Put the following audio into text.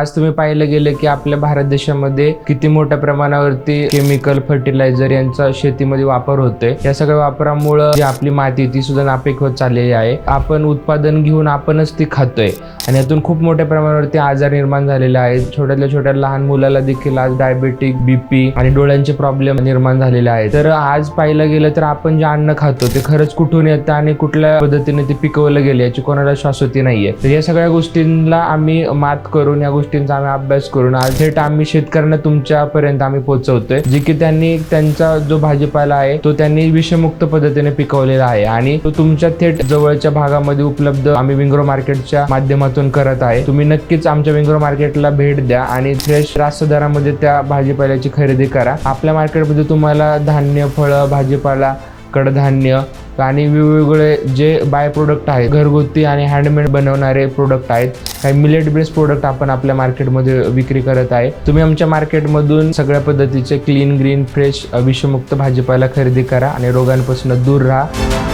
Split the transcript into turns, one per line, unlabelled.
आज तुम्ही पाहिलं गेलं की आपल्या भारत देशामध्ये किती मोठ्या प्रमाणावरती केमिकल फर्टिलायझर यांचा शेतीमध्ये वापर होतोय. या सगळ्या वापरामुळं जी आपली माती ती सुद्धा नापीक होत चाललेली आहे. आपण उत्पादन घेऊन आपणच ती खातोय. आणि यातून खूप मोठ्या प्रमाणावरती आजार निर्माण झालेले आहेत. छोट्यातल्या छोट्या लहान मुलाला देखील आज डायबेटिक बीपी आणि डोळ्यांचे प्रॉब्लेम निर्माण झालेले आहेत. तर आज पाहिलं गेलं तर आपण जे अन्न खातो ते खरंच कुठून येतं आणि कुठल्या पद्धतीने ते पिकवलं गेलं याची कोणाला शाश्वती नाहीये. तर या सगळ्या गोष्टींना आम्ही मात करून या गोष्टी गोष्टींचा आम्ही अभ्यास करून आज थेट आम्ही शेतकऱ्यांना तुमच्यापर्यंत आम्ही पोहोचवतोय जे की त्यांनी त्यांचा जो भाजीपाला आहे तो त्यांनी विषमुक्त पद्धतीने पिकवलेला आहे आणि तो तुमच्या थेट जवळच्या भागामध्ये उपलब्ध आम्ही विंग्रो मार्केटच्या माध्यमातून करत आहे. तुम्ही नक्कीच आमच्या विंग्रो मार्केटला भेट द्या आणि फ्रेश रास्त दरामध्ये त्या भाजीपाल्याची खरेदी करा. आपल्या मार्केटमध्ये तुम्हाला धान्य फळं भाजीपाला कडधान्य आणि वेगवेगळे जे बाय प्रोडक्ट आहेत घरगुती आणि हँडमेड बनवणारे प्रोडक्ट आहेत काही मिलेट बेस्ड प्रोडक्ट आपण आपल्या मार्केटमध्ये विक्री करत आहे. तुम्ही आमच्या मार्केटमधून सगळ्या पद्धतीचे क्लीन ग्रीन फ्रेश विषमुक्त भाजीपाला खरेदी करा आणि रोगांपासून दूर राहा.